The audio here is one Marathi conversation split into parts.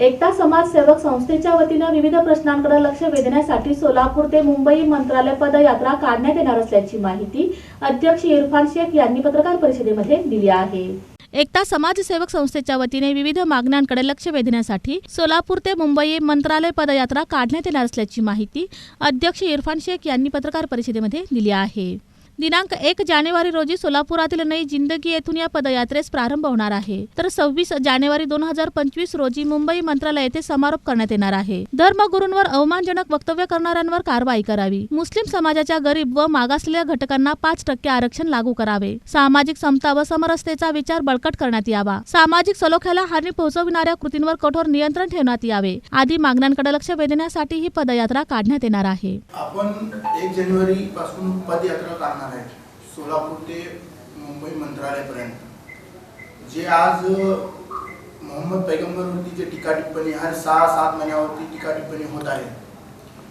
एकता समाजसेवक संस्थेच्या वतीनं विविध प्रश्नांकडे लक्ष वेधण्यासाठी सोलापूर ते मुंबई मंत्रालय पदयात्रा काढण्यात येणार असल्याची माहिती अध्यक्ष इरफान शेख यांनी पत्रकार परिषदेमध्ये दिली आहे. एकता समाजसेवक संस्थेच्या वतीने विविध मागण्यांकडे लक्ष वेधण्यासाठी सोलापूर ते मुंबई मंत्रालय पदयात्रा काढण्यात येणार असल्याची माहिती अध्यक्ष इरफान शेख यांनी पत्रकार परिषदेमध्ये दिली आहे. दिनांक एक जानेवारी रोजी सोलापुरातील नई जिंदगी येथून या पदयात्रेस प्रारंभ होणार आहे. तर सव्वीस जानेवारी दोन हजार पंचवीस रोजी मुंबई मंत्रालय येथे समारोप करण्यात येणार आहे. धर्मगुरूंवर अवमानजनक वक्तव्य करणाऱ्यांवर कारवाई करावी. मुस्लिम समाजाच्या गरीब व मागासलेल्या घटकांना पाच टक्के आरक्षण लागू करावे. सामाजिक समता व समरसतेचा विचार बळकट करण्यात यावा. सामाजिक सलोख्याला हानी पोहोचविणाऱ्या कृतींवर कठोर नियंत्रण ठेवण्यात यावे. आदी मागण्यांकडे लक्ष वेधण्यासाठी ही पदयात्रा काढण्यात येणार आहे. आपण एक जानेवारी पासून पदयात्रा काढणार आहे सोलापूर ते मुंबई मंत्रालयापर्यंत. जे आज मोहम्मद पैगंबरवरती जे टीका टिप्पणी हर सहा सात महिन्यावरती टीका टिप्पणी होत आहे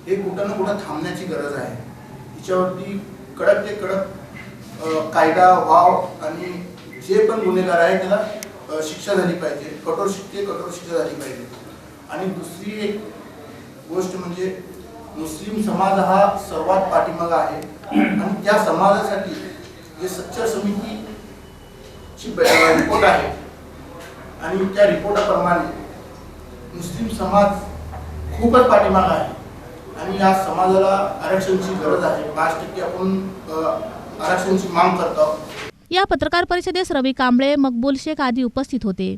हे कुठं ना कुठं थांबण्याची गरज आहे. हिच्यावरती कडक ते कडक कायदा वाव आणि जे पण गुन्हेगार आहे त्याला शिक्षा झाली पाहिजे. कठोर शिक्षे कठोर शिक्षा झाली पाहिजे. आणि दुसरी एक गोष्ट म्हणजे मुस्लिम समाज हा सर्वात पाठीमागा आहे. त्या समाजासाठी जे सच्चर समितीची रिपोर्ट आहे आणि त्या रिपोर्टाप्रमाणे मुस्लिम समाज खूपच पाठीमागा आहे आणि या समाजाला आरक्षणाची गरज आहे. पाच टक्के आपण अ, आरक्षणाची माग करतो या पत्रकार परिषदेस रवी कांबळे मकबूल शेख आदी उपस्थित होते.